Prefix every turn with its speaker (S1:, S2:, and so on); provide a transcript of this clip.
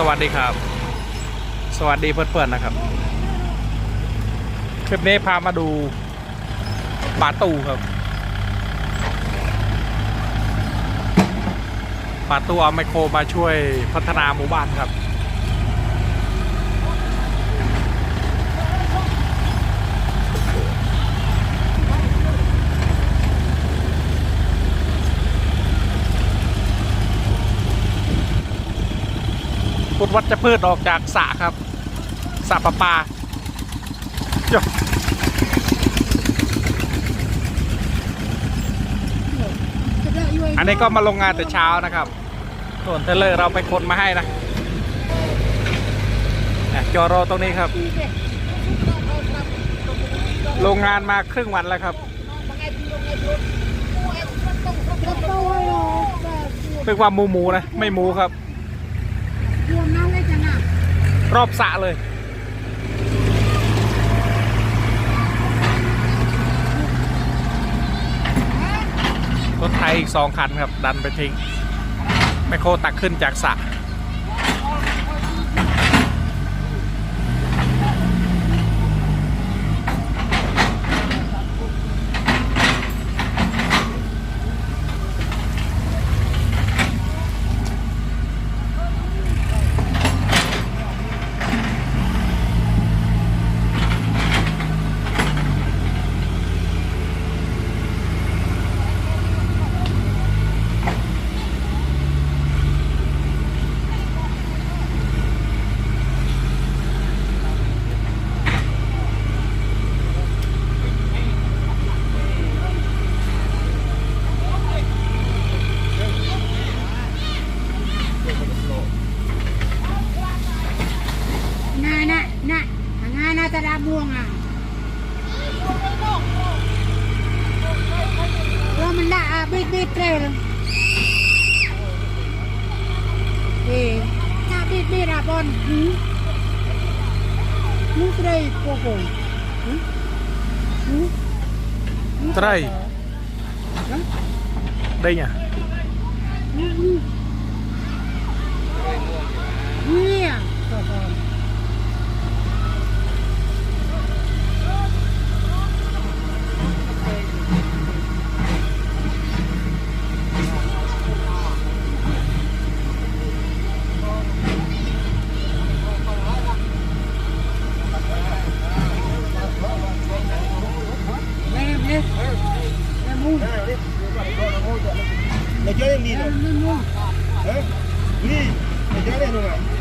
S1: สวัสดีครับ สวัสดีเพื่อนๆนะครับ คลิปนี้พามาดูป่าตู้ครับป่าตู้เอาไมโครมาช่วยพัฒนาหมู่บ้านครับ พุดวัชพืชออกจากสระครับสระประปาโย่อันนี้ก็มาลงงานแต่เช้านะครับ ส่วนเทเลอร์เราไปคนมาให้นะจอรอตรงนี้ครับ โรงงานมาครึ่งวันแล้วครับเรียกว่าหมูหมูนะ ไม่หมูครับ รอบสะเลย รถไทยอีกสองคันครับ ดันไปทิ้งไมโครตักขึ้นจากสระ
S2: น่ะน่ะน่ะงานน่าจะดาบวงอะแล้วมันด่าบิด
S3: Lo llevo en Lino. ¿Eh? Lino, lo llevo en Lino.